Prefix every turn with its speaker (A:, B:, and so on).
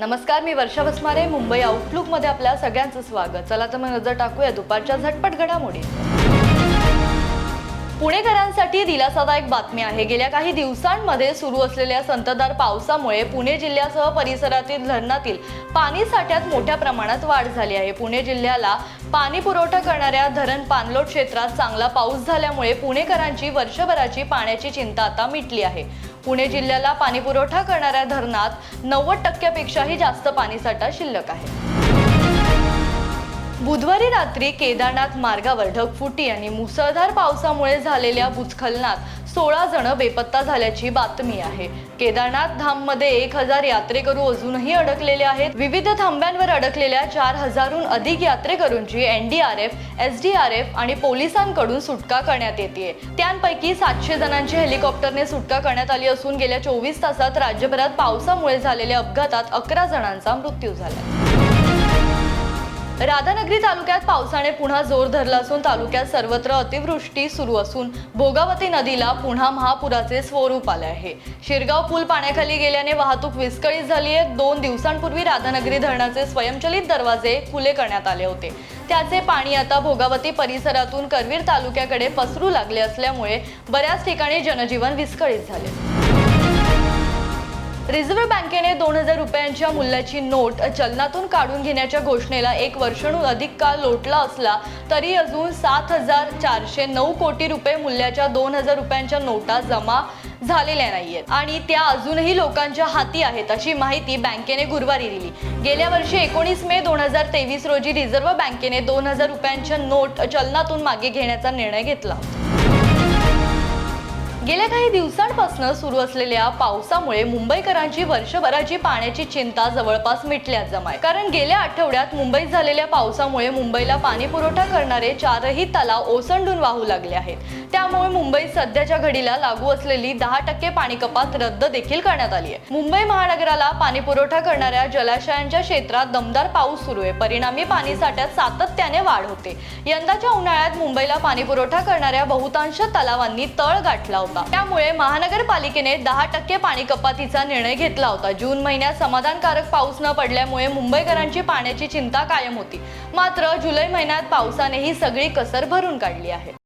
A: नमस्कार मी वर्षा वसमारे मुंबई आउटलुकमध्ये आपल्या सगळ्यांचं स्वागत. चला तर मग नजर टाकूया दुपारच्या झटपट घडामोडी. पुणेकरांसाठी दिलासादायक बातमी आहे. गेल्या काही दिवसांमध्ये सुरू असलेल्या संततधार पावसामुळे पुणे जिल्ह्यासह परिसरातील धरणातील पाणी साठ्यात मोठ्या प्रमाणात वाढ झाली आहे. पुणे जिल्ह्याला पाणी पुरवठा करणाऱ्या धरण पाणलोट क्षेत्रात चांगला पाऊस झाल्यामुळे पुणेकरांची वर्षभराची पाण्याची चिंता आता मिटली आहे. पुणे जिल्ह्याला पाणी पुरवठा करणाऱ्या धरणात नव्वद टक्क्यापेक्षाही जास्त पाणीसाठा शिल्लक आहे. बुधवारी रात्री केदारनाथ मार्गावर ढगफुटी आणि मुसळधार पावसामुळे झालेल्या भूस्खलनात सोळा जण बेपत्ता झाल्याची बातमी आहे. केदारनाथ धाममध्ये एक हजार यात्रेकरू अजूनही अडकलेले आहेत. विविध थांब्यांवर अडकलेल्या चार हजारहून अधिक यात्रेकरूंची एनडीआरएफ एसडीआरएफ आणि पोलिसांकडून सुटका करण्यात येते त्यांपैकी सातशे जणांची हेलिकॉप्टरने सुटका करण्यात आली असून गेल्या चोवीस तासात राज्यभरात पावसामुळे झालेल्या अपघातात अकरा जणांचा मृत्यू झाला. राधानगरी तालुक्यात पावसाने पुन्हा जोर धरला असून तालुक्यात सर्वत्र अतिवृष्टी सुरू असून भोगावती नदीला पुन्हा महापुराचे स्वरूप आले आहे. शिरगाव पूल पाण्याखाली गेल्याने वाहतूक विस्कळीत झाली आहे. दोन दिवसांपूर्वी राधानगरी धरणाचे स्वयंचलित दरवाजे खुले करण्यात आले होते. त्याचे पाणी आता भोगावती परिसरातून करवीर तालुक्याकडे पसरू लागले असल्यामुळे बऱ्याच ठिकाणी जनजीवन विस्कळीत झाले. रिझर्व्ह बँकेने दोन हजार रुपयांच्या मूल्याची नोट चलनातून काढून घेण्याच्या घोषणेला एक वर्षाहून अधिक काळ लोटला असला तरी अजून सात हजार चारशे नऊ कोटी रुपये मूल्याच्या दोन हजार रुपयांच्या नोटा जमा झालेल्या नाहीयेत. आणि त्या अजूनही लोकांच्या हाती आहेत अशी माहिती बँकेने गुरुवारी दिली. गेल्या वर्षी एकोणीस मे दोन हजार तेवीस रोजी रिझर्व्ह बँकेने दोन हजार रुपयांच्या नोट चलनातून मागे घेण्याचा निर्णय घेतला. गेल्या काही दिवसांपासून सुरू असलेल्या पावसामुळे मुंबईकरांची वर्षभराची पाण्याची चिंता जवळपास मिटल्यात जमाय. कारण गेल्या आठवड्यात मुंबईत झालेल्या पावसामुळे मुंबईला पाणी पुरवठा करणारे चारही तलाव ओसंडून वाहू लागले आहेत. त्यामुळे मुंबईत सध्याच्या घडीला लागू असलेली दहा टक्के पाणी कपात रद्द देखील करण्यात आली आहे. मुंबई महानगराला पाणी पुरवठा करणाऱ्या जलाशयांच्या क्षेत्रात दमदार पाऊस सुरू आहे. परिणामी पाणी साठ्यात सातत्याने वाढ होते. यंदाच्या उन्हाळ्यात मुंबईला पाणी पुरवठा करणाऱ्या बहुतांश तलावांनी तळ गाठला होता. होता. त्यामुळे महानगरपालिकेने दहा टक्के पाणी कपातीचा निर्णय घेतला होता. जून महिन्यात समाधानकारक पाऊस न पडल्यामुळे मुंबईकरांची पाण्याची चिंता कायम होती. मात्र जुलै महिन्यात पावसाने ही सगळी कसर भरून काढली आहे.